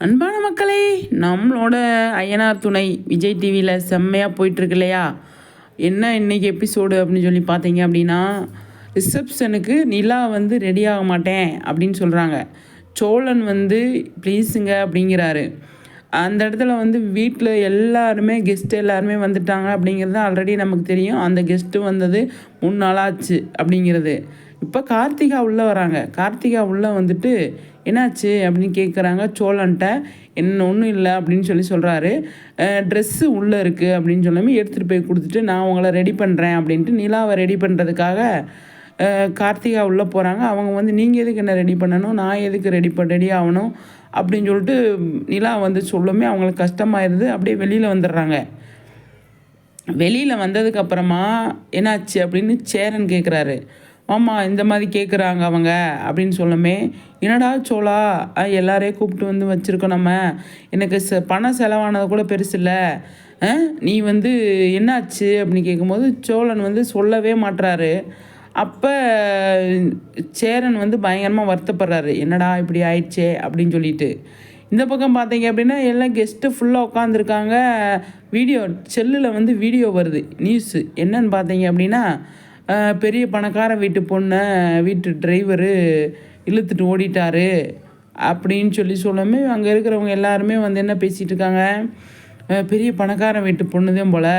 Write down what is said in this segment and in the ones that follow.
அன்பான மக்களே நம்மளோட ஐயனார் துணை விஜய் டிவியில் செம்மையாக போயிட்டுருக்கு இல்லையா என்ன இன்னைக்கு எபிசோடு அப்படின்னு சொல்லி பார்த்தீங்க அப்படின்னா ரிசப்ஷனுக்கு நிலா வந்து ரெடி ஆக மாட்டேன் அப்படின்னு சொல்கிறாங்க சோழன் வந்து ப்ளீஸுங்க அப்படிங்கிறாரு. அந்த இடத்துல வந்து வீட்டில் எல்லாருமே கெஸ்ட் எல்லாருமே வந்துட்டாங்க அப்படிங்கிறது ஆல்ரெடி நமக்கு தெரியும். அந்த கெஸ்ட்டு வந்தது மூணு நாளாச்சு அப்படிங்கிறது. இப்போ கார்த்திகா உள்ளே வராங்க. கார்த்திகா உள்ளே வந்துட்டு என்னாச்சு அப்படின்னு கேட்குறாங்க சோழன்ட்ட என்ன ஒன்றும் இல்லை அப்படின்னு சொல்லி சொல்கிறாரு ட்ரெஸ்ஸு உள்ளே இருக்குது அப்படின்னு சொல்லாமல் எடுத்துகிட்டு போய் கொடுத்துட்டு நான் உங்களை ரெடி பண்ணுறேன் அப்படின்ட்டு நிலாவை ரெடி பண்ணுறதுக்காக கார்த்திகா உள்ளே போகிறாங்க அவங்க வந்து நீங்கள் எதுக்கு என்ன ரெடி பண்ணணும்? நான் எதுக்கு ரெடி ப ரெடி ஆகணும்? அப்படின்னு சொல்லிட்டு நிலா வந்து சொல்லுமே அவங்களுக்கு கஷ்டமாயிருது. அப்படியே வெளியில் வந்துடுறாங்க. வெளியில் வந்ததுக்கப்புறமா என்னாச்சு அப்படின்னு சேரன் கேட்குறாரு ஆமாம் இந்த மாதிரி கேட்குறாங்க அவங்க அப்படின்னு சொல்லுமே என்னடா சோழா எல்லாரையும் கூப்பிட்டு வந்து வச்சுருக்கோம் நம்ம. எனக்கு ச பணம் செலவானது கூட பெருசு இல்லை. நீ வந்து என்னாச்சு அப்படின்னு கேட்கும்போது சோழன் வந்து சொல்லவே மாட்றாரு. அப்போ சேரன் வந்து பயங்கரமாக வருத்தப்படுறாரு. என்னடா இப்படி ஆயிடுச்சே அப்படின்னு சொல்லிட்டு. இந்த பக்கம் பார்த்தீங்க அப்படின்னா எல்லாம் கெஸ்ட்டு ஃபுல்லாக உட்காந்துருக்காங்க வீடியோ செல்லில் வந்து வீடியோ வருது நியூஸு என்னன்னு பார்த்தீங்க அப்படின்னா பெரிய பணக்கார வீட்டு பொண்ணை வீட்டு டிரைவரு இழுத்துட்டு ஓடிட்டாரு அப்படின்னு சொல்லி சொல்லாமே அங்கே இருக்கிறவங்க எல்லாருமே வந்து என்ன பேசிகிட்டு இருக்காங்க? பெரிய பணக்கார வீட்டு பொண்ணுதான் போல்.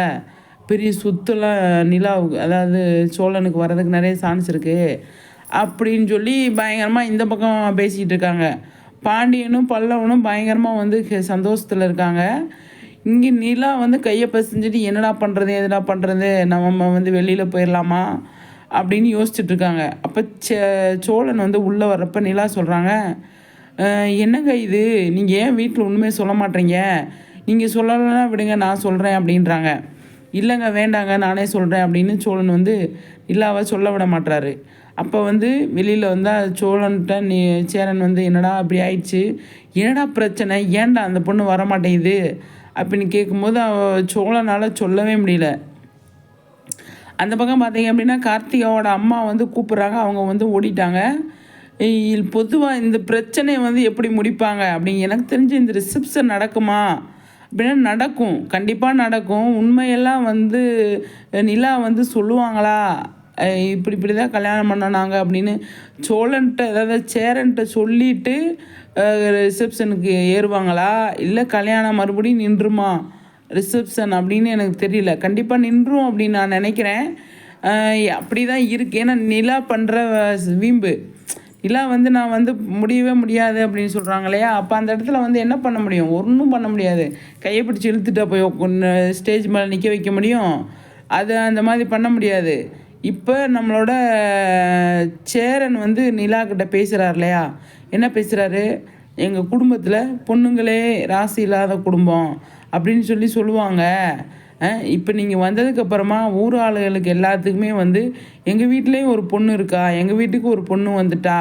பெரிய சொத்துலாம் நிலாவுக்கு அதாவது சோழனுக்கு வர்றதுக்கு நிறைய சான்ஸ் இருக்குது அப்படின்னு சொல்லி பயங்கரமாக இந்த பக்கம் பேசிகிட்டு இருக்காங்க. பாண்டியனும் பல்லவனும் பயங்கரமாக வந்து சந்தோஷத்தில் இருக்காங்க. இங்கே நிலா வந்து கையை பசிஞ்சுட்டு என்னடா பண்ணுறது எதுடா பண்ணுறது நம்ம வந்து வெளியில் போயிடலாமா அப்படின்னு யோசிச்சுட்ருக்காங்க அப்போ சே சோழன் வந்து உள்ளே வர்றப்ப நிலா சொல்கிறாங்க என்னங்க இது? நீங்கள் ஏன் வீட்டில் ஒன்றுமே சொல்ல மாட்டீங்க? நீங்கள் சொல்லலைன்னா விடுங்க நான் சொல்கிறேன் அப்படின்றாங்க. இல்லைங்க வேண்டாங்க நானே சொல்கிறேன் அப்படின்னு சோழன் வந்து நிலாவை சொல்ல விட மாட்றாரு. அப்போ வந்து வெளியில் வந்தால் சோழன்கிட்ட நீ சேரன் வந்து என்னடா அப்படி ஆயிடுச்சு? என்னடா பிரச்சனை? ஏன்டா அந்த பொண்ணு வர மாட்டேங்குது அப்படின்னு கேட்கும்போது அவ சோழனால் சொல்லவே முடியல. அந்த பக்கம் பார்த்தீங்க அப்படின்னா கார்த்திகாவோட அம்மா வந்து கூப்பிட்றாங்க. அவங்க வந்து ஓடிட்டாங்க. பொதுவாக இந்த பிரச்சனையை வந்து எப்படி முடிப்பாங்க அப்படிங்க எனக்கு தெரிஞ்சு இந்த ரிசப்ஷன் நடக்குமா? அப்படின்னா நடக்கும். கண்டிப்பாக நடக்கும். உண்மையெல்லாம் வந்து நிலா வந்து சொல்லுவாங்களா? இப்படி இப்படி தான் கல்யாணம் பண்ணனாங்க அப்படின்னு சோழன்ட்ட அதாவது சேரன்ட்ட சொல்லிட்டு ரிசப்ஷனுக்கு ஏறுவாங்களா? இல்லை கல்யாணம் மறுபடியும் நின்றுமா? ரிசப்ஷன் அப்படின்னு எனக்கு தெரியல. கண்டிப்பாக நின்றும் அப்படின்னு நான் நினைக்கிறேன். அப்படி தான் இருக்குது ஏன்னா நிலா பண்ணுற வீம்பு. நிலா வந்து நான் வந்து முடியவே முடியாது அப்படின்னு சொல்கிறாங்க இல்லையா? அப்போ அந்த இடத்துல வந்து என்ன பண்ண முடியும்? ஒன்றும் பண்ண முடியாது. கையை பிடிச்சி இழுத்துட்டா போய் ஸ்டேஜ் மேலே நிற்க வைக்க முடியும். அது அந்த மாதிரி பண்ண முடியாது. இப்போ நம்மளோட சேரன் வந்து நிலா கிட்ட பேசுகிறார் இல்லையா? என்ன பேசுகிறாரு எங்கள் குடும்பத்தில் பொண்ணுங்களே ராசி இல்லாத குடும்பம் அப்படின்னு சொல்லி சொல்லுவாங்க. இப்போ நீங்கள் வந்ததுக்கப்புறமா ஊர் ஆளுகளுக்கு எல்லாத்துக்குமே வந்து எங்கள் வீட்லேயும் ஒரு பொண்ணு இருக்கா? எங்கள் வீட்டுக்கு ஒரு பொண்ணு வந்துட்டா?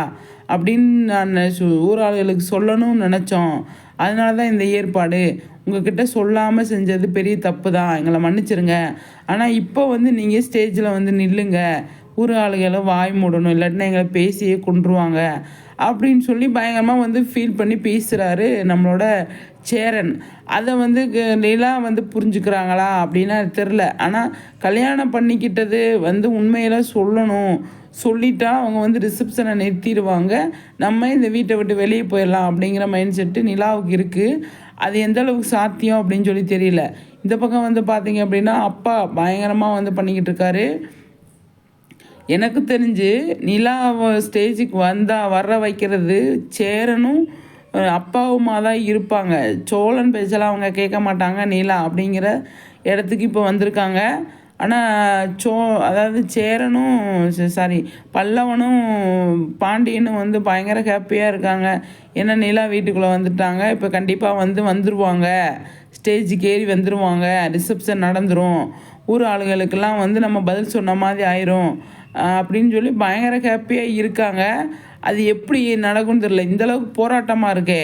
அப்படின்னு நான் ஊர் ஆளுகளுக்கு சொல்லணும்னு நினச்சோம். அதனால தான் இந்த ஏற்பாடு. உங்ககிட்ட சொல்லாமல் செஞ்சது பெரிய தப்பு தான் எங்களை மன்னிச்சிருங்க. ஆனால் இப்போ வந்து நீங்கள் ஸ்டேஜில் வந்து நில்லுங்க. ஊர் ஆளுகளை வாய் மூடணும். இல்லாட்டினா எங்களை பேசியே கொண்டுருவாங்க அப்படின்னு சொல்லி பயங்கரமாக வந்து ஃபீல் பண்ணி பேசுகிறாரு நம்மளோட சேரன். அதை வந்து க- நிலா வந்து புரிஞ்சுக்கிறாங்களா? அப்படின்னா தெரில ஆனால் கல்யாணம் பண்ணிக்கிட்டது வந்து உண்மையில சொல்லணும். சொல்லிட்டா அவங்க வந்து ரிசப்ஷனை நிறுத்திடுவாங்க. நம்ம இந்த வீட்டை விட்டு வெளியே போயிடலாம் அப்படிங்கிற மைண்ட் செட்டு நிலாவுக்கு இருக்குது அது எந்த அளவுக்கு சாத்தியம் அப்படின்னு சொல்லி தெரியல. இந்த பக்கம் வந்து பார்த்தீங்க அப்படின்னா அப்பா பயங்கரமாக வந்து பண்ணிக்கிட்டு இருக்காரு. எனக்கு தெரிஞ்சு நிலா ஸ்டேஜுக்கு வந்தால் வர வைக்கிறது சேரனும் அப்பாவுமா தான் இருப்பாங்க. சோழன் பேச்செல்லாம் அவங்க கேட்க மாட்டாங்க நிலா அப்படிங்கிற இடத்துக்கு இப்போ வந்திருக்காங்க. ஆனால் சோ அதாவது சேரனும் சாரி பல்லவனும் பாண்டியனும் வந்து பயங்கர ஹாப்பியாக இருக்காங்க. ஏன்னா நிலா வீட்டுக்குள்ளே வந்துட்டாங்க. இப்போ கண்டிப்பாக வந்து வந்துடுவாங்க ஸ்டேஜுக்கு ஏறி வந்துடுவாங்க ரிசப்ஷன் நடந்துடும் ஊர் ஆளுகளுக்கெல்லாம் வந்து நம்ம பதில் சொன்ன மாதிரி ஆயிரும். அப்படின்னு சொல்லி பயங்கர ஹாப்பியாக இருக்காங்க. அது எப்படி நடக்கும்னு தெரில இந்தளவுக்கு போராட்டமாக இருக்கே.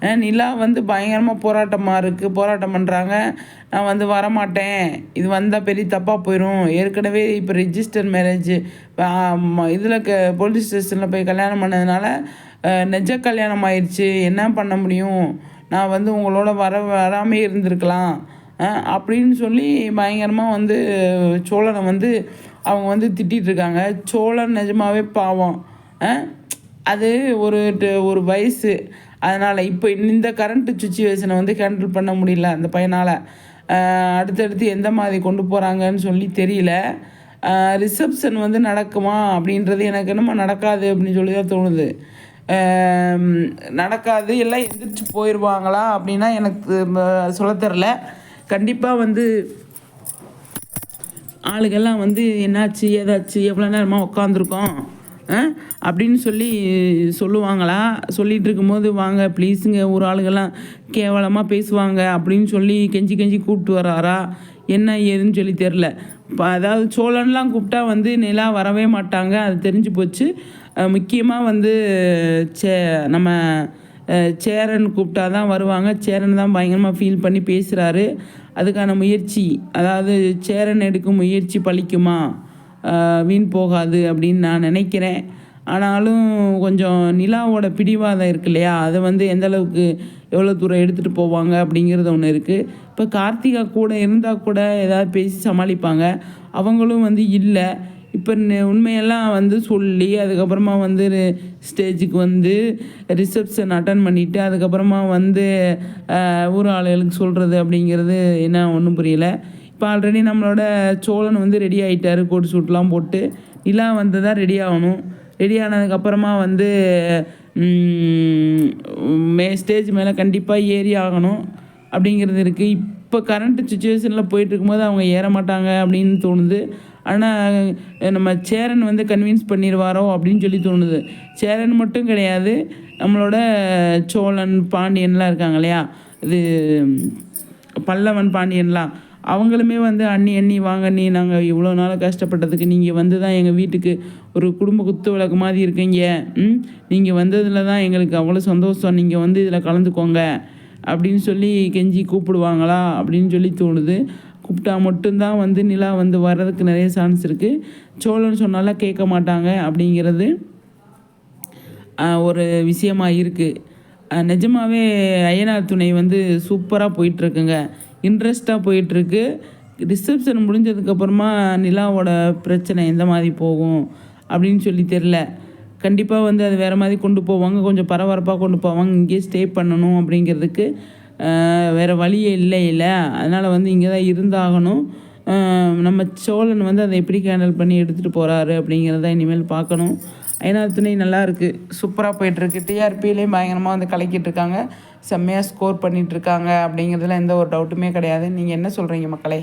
நிலா வந்து பயங்கரமாக போராட்டமாக இருக்குது போராட்டம் பண்ணுறாங்க நான் வந்து வரமாட்டேன். இது வந்தால் பெரிய தப்பாக போயிடும் ஏற்கனவே இப்போ ரிஜிஸ்டர் மேரேஜ் இதில் க போலீஸ் ஸ்டேஷனில் போய் கல்யாணம் பண்ணதுனால நெஜ நிஜ கல்யாணம் ஆயிடுச்சு என்ன பண்ண முடியும்? நான் வந்து உங்களோட வர வராமே இருந்திருக்கலாம். அப்படின்னு சொல்லி பயங்கரமாக வந்து சோழனை வந்து அவங்க வந்து திட்டிகிட்டு இருக்காங்க. சோழன் நிஜமாவே பாவம். அது ஒரு ட- ஒரு வயசு. அதனால் இப்போ இந்த கரண்ட்டு சுச்சுவேஷனை வந்து ஹேண்டில் பண்ண முடியல அந்த பையனால். அடுத்தடுத்து எந்த மாதிரி கொண்டு போகிறாங்கன்னு சொல்லி தெரியல. ரிசப்ஷன் வந்து நடக்குமா? அப்படின்றது எனக்கு என்னமோ நடக்காது அப்படின்னு சொல்லி தான் தோணுது நடக்காது எல்லாம் எந்திரிச்சு போயிடுவாங்களா அப்படின்னா எனக்கு சொல்ல சொல்லத் தெரில கண்டிப்பாக வந்து ஆளுகள்லாம் வந்து என்னாச்சு ஏதாச்சு எவ்வளோ நேரமாக உட்காந்துருக்கோம் அப்படின்னு சொல்லி சொல்லுவாங்களா? சொல்லிகிட்டு இருக்கும்போது வாங்க ப்ளீஸுங்க ஒரு ஆளுகெல்லாம் கேவலமாக பேசுவாங்க அப்படின்னு சொல்லி கெஞ்சி கெஞ்சி கூப்பிட்டு வராரா? என்ன ஏதுன்னு சொல்லி தெரில இப்போ அதாவது சோழன்லாம் கூப்பிட்டா வந்து நிலா வரவே மாட்டாங்க. அது தெரிஞ்சு போச்சு. முக்கியமாக வந்து சே நம்ம சேரன் கூப்பிட்டா தான் வருவாங்க. சேரன் தான் பயங்கரமாக ஃபீல் பண்ணி பேசுகிறாரு அதுக்கான முயற்சி அதாவது சேரன் எடுக்கும் முயற்சி பழிக்குமா வீண் போகாது அப்படின்னு நான் நினைக்கிறேன். ஆனாலும் கொஞ்சம் நிலாவோட பிடிவாதம் இருக்கு இல்லையா? அதை வந்து எந்தளவுக்கு எவ்வளோ தூரம் எடுத்துகிட்டு போவாங்க அப்படிங்கிறது ஒன்று இருக்குது இப்போ கார்த்திகா கூட இருந்தால் கூட ஏதாவது பேசி சமாளிப்பாங்க. அவங்களும் வந்து இல்லை. இப்போ உண்மையெல்லாம் வந்து சொல்லி அதுக்கப்புறமா வந்து ஸ்டேஜுக்கு வந்து ரிசப்ஷன் அட்டன் பண்ணிவிட்டு அதுக்கப்புறமா வந்து ஊர் ஆளுகளுக்கு சொல்கிறது அப்படிங்கிறது என்ன ஒன்றும் புரியல. இப்போ ஆல்ரெடி நம்மளோட சோழன் வந்து ரெடி ஆகிட்டாரு கோட் சூட்லாம் போட்டு. நிலா வந்து தான் ரெடி ஆகணும். ரெடி ஆனதுக்கப்புறமா வந்து மே ஸ்டேஜ் மேலே கண்டிப்பாக ஏறி ஆகணும் அப்படிங்கிறது இருக்குது இப்போ கரண்ட் சுச்சுவேஷனில் போயிட்டுருக்கும்போது அவங்க ஏற மாட்டாங்க அப்படின்னு தோணுது. ஆனால் நம்ம சேரன் வந்து கன்வின்ஸ் பண்ணிடுவாரோ அப்படின்னு சொல்லி தோணுது. சேரன் மட்டும் கிடையாது நம்மளோட சோழன் பாண்டியன்லாம் இருக்காங்க இல்லையா? இது பல்லவன் பாண்டியன்லாம். அவங்களுமே வந்து அண்ணி அண்ணி வாங்க அண்ணி நாங்கள் இவ்வளோ நாள் கஷ்டப்பட்டதுக்கு நீங்கள் வந்து தான் எங்கள் வீட்டுக்கு ஒரு குடும்ப குத்து விளக்கு மாதிரி இருக்கீங்க. ம்? நீங்கள் வந்ததில் தான் எங்களுக்கு அவ்வளோ சந்தோஷம். நீங்கள் வந்து இதில் கலந்துக்கோங்க. அப்படின்னு சொல்லி கெஞ்சி கூப்பிடுவாங்களா? அப்படின்னு சொல்லி தோணுது. கூப்பிட்டா மட்டும்தான் வந்து நிலா வந்து வர்றதுக்கு நிறைய சான்ஸ் இருக்குது சோழன் சொன்னாலாம் கேட்க மாட்டாங்க அப்படிங்கிறது ஒரு விஷயமா இருக்குது நிஜமாவே ஐயனார் துணை வந்து சூப்பராக போயிட்டுருக்குங்க இன்ட்ரெஸ்ட்டாக போயிட்டுருக்கு. ரிசப்ஷன் முடிஞ்சதுக்கப்புறமா நிலாவோட பிரச்சனை எந்த மாதிரி போகும் அப்படின்னு சொல்லி தெரில கண்டிப்பாக வந்து அது வேறு மாதிரி கொண்டு போவாங்க. கொஞ்சம் பரபரப்பாக கொண்டு போவாங்க. இங்கேயே ஸ்டே பண்ணணும் அப்படிங்கிறதுக்கு வேறு வழியே இல்லை இல்லை. அதனால் வந்து இங்கே தான் இருந்தாகணும். நம்ம சோழன் வந்து அதை எப்படி ஹேண்டில் பண்ணி எடுத்துகிட்டு போகிறாரு அப்படிங்கிறத இனிமேல் பார்க்கணும். ஐநாறு துணை நல்லாயிருக்கு சூப்பராக போயிட்டுருக்கு. டிஆர்பியிலையும் பயங்கரமாக வந்து கலக்கிட்டு இருக்காங்க செம்மையாக ஸ்கோர் பண்ணிகிட்ருக்காங்க அப்படிங்கிறதுல எந்த ஒரு டவுட்டுமே கிடையாது. நீங்கள் என்ன சொல்கிறீங்க மக்களே?